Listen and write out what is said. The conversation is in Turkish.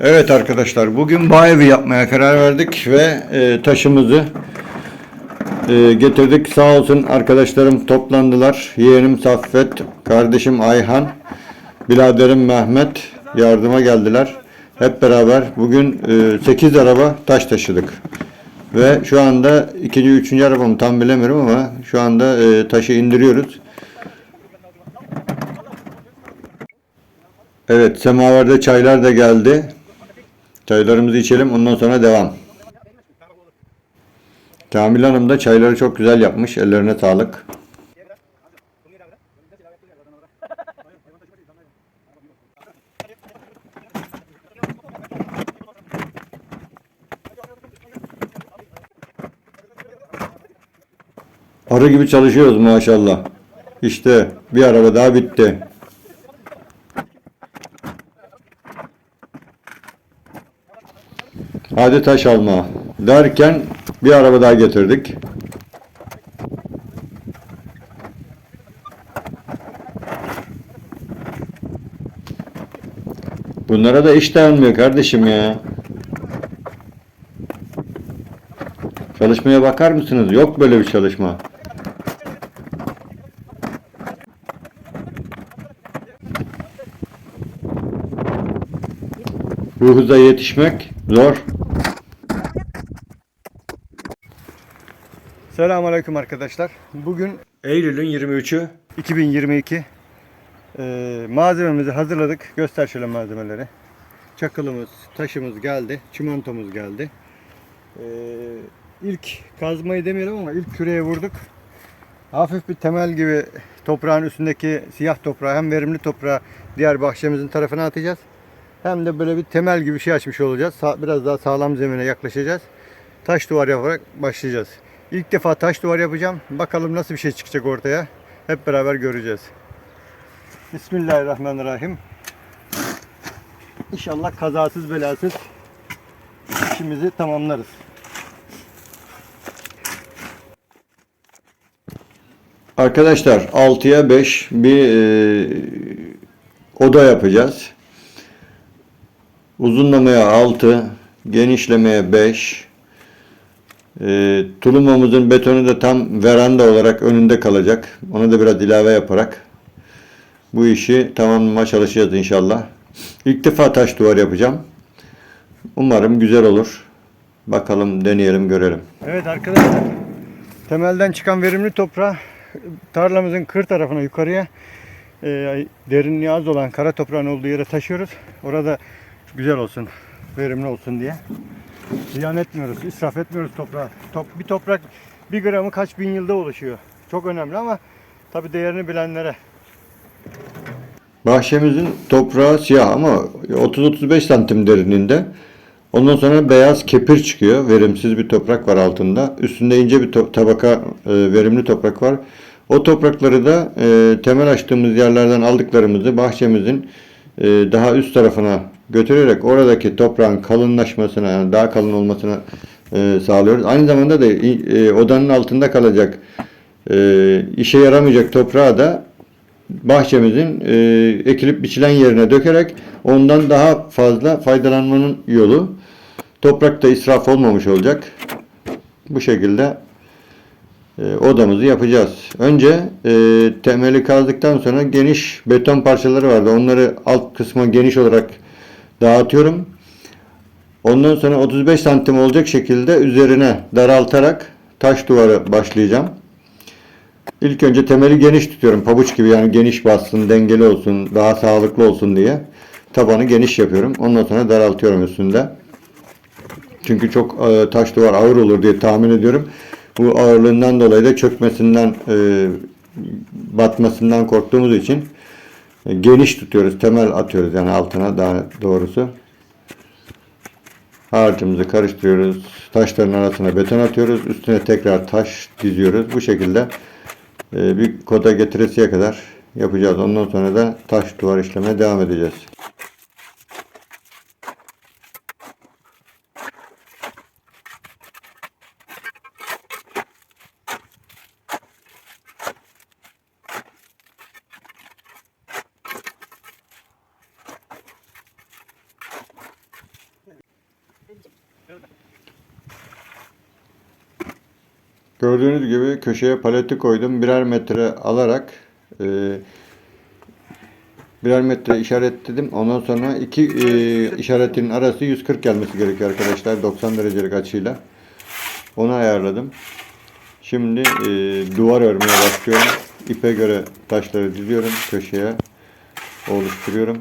Evet arkadaşlar bugün bağ evi yapmaya karar verdik ve e, taşımızı e, getirdik. Sağ olsun arkadaşlarım toplandılar. Yeğenim Saffet, kardeşim Ayhan, biraderim Mehmet yardıma geldiler. Hep beraber bugün e, 8 araba taş taşıdık. Ve şu anda ikinci, üçüncü arabamı tam bilemiyorum ama şu anda e, taşı indiriyoruz. Evet, semaverde çaylar da geldi. Çaylarımızı içelim, ondan sonra devam. Kamil Hanım da çayları çok güzel yapmış. Ellerine sağlık. Arı gibi çalışıyoruz maşallah. İşte bir araba daha bitti. Hadi taş alma derken bir araba daha getirdik. Bunlara da iş dayanmıyor kardeşim ya. Çalışmaya bakar mısınız? Yok böyle bir çalışma. Bu hıza yetişmek zor. Selamünaleyküm arkadaşlar. Bugün Eylül'ün 23'ü 2022. Ee, malzememizi hazırladık. Göster şöyle malzemeleri. Çakılımız, taşımız geldi. Çimentomuz geldi. Ee, ilk kazmayı demeyelim ama ilk küreye vurduk. Hafif bir temel gibi toprağın üstündeki siyah toprağı hem verimli toprağı diğer bahçemizin tarafına atacağız. Hem de böyle bir temel gibi bir şey açmış olacağız. Biraz daha sağlam zemine yaklaşacağız. Taş duvar yaparak başlayacağız. İlk defa taş duvar yapacağım. Bakalım nasıl bir şey çıkacak ortaya. Hep beraber göreceğiz. Bismillahirrahmanirrahim. İnşallah kazasız belasız işimizi tamamlarız. Arkadaşlar 6'ya 5 bir e, oda yapacağız. Uzunlamaya 6, genişlemeye 5. E, tulumamızın betonu da tam veranda olarak önünde kalacak. Onu da biraz ilave yaparak bu işi tamamlamaya çalışacağız inşallah. İlk defa taş duvar yapacağım. Umarım güzel olur. Bakalım deneyelim görelim. Evet arkadaşlar. Temelden çıkan verimli toprağı tarlamızın kır tarafına yukarıya e, derinliği az olan kara toprağın olduğu yere taşıyoruz. Orada güzel olsun, verimli olsun diye. Ziyan etmiyoruz, israf etmiyoruz toprağı. Top, bir toprak bir gramı kaç bin yılda oluşuyor. Çok önemli ama tabi değerini bilenlere. Bahçemizin toprağı siyah ama 30-35 santim derinliğinde. Ondan sonra beyaz kepir çıkıyor. Verimsiz bir toprak var altında. Üstünde ince bir tabaka e, verimli toprak var. O toprakları da e, temel açtığımız yerlerden aldıklarımızı bahçemizin e, daha üst tarafına götürerek oradaki toprağın kalınlaşmasına yani daha kalın olmasına e, sağlıyoruz. Aynı zamanda da e, odanın altında kalacak e, işe yaramayacak toprağı da bahçemizin e, ekilip biçilen yerine dökerek ondan daha fazla faydalanmanın yolu. Toprakta israf olmamış olacak. Bu şekilde e, odamızı yapacağız. Önce e, temeli kazdıktan sonra geniş beton parçaları vardı. Onları alt kısma geniş olarak dağıtıyorum. Ondan sonra 35 santim olacak şekilde üzerine daraltarak taş duvarı başlayacağım. İlk önce temeli geniş tutuyorum. Pabuç gibi yani geniş bassın, dengeli olsun, daha sağlıklı olsun diye. Tabanı geniş yapıyorum. Ondan sonra daraltıyorum üstünde. Çünkü çok e, taş duvar ağır olur diye tahmin ediyorum. Bu ağırlığından dolayı da çökmesinden, e, batmasından korktuğumuz için geniş tutuyoruz. Temel atıyoruz yani altına daha doğrusu. Harcımızı karıştırıyoruz. Taşların arasına beton atıyoruz. Üstüne tekrar taş diziyoruz. Bu şekilde e, bir koda getiresiye kadar yapacağız. Ondan sonra da taş duvar işlemeye devam edeceğiz. Gördüğünüz gibi köşeye paleti koydum. Birer metre alarak e, birer metre işaretledim. Ondan sonra iki e, işaretin arası 140 gelmesi gerekiyor arkadaşlar. 90 derecelik açıyla. Onu ayarladım. Şimdi e, duvar örmeye başlıyorum. İpe göre taşları diziyorum. Köşeye oluşturuyorum.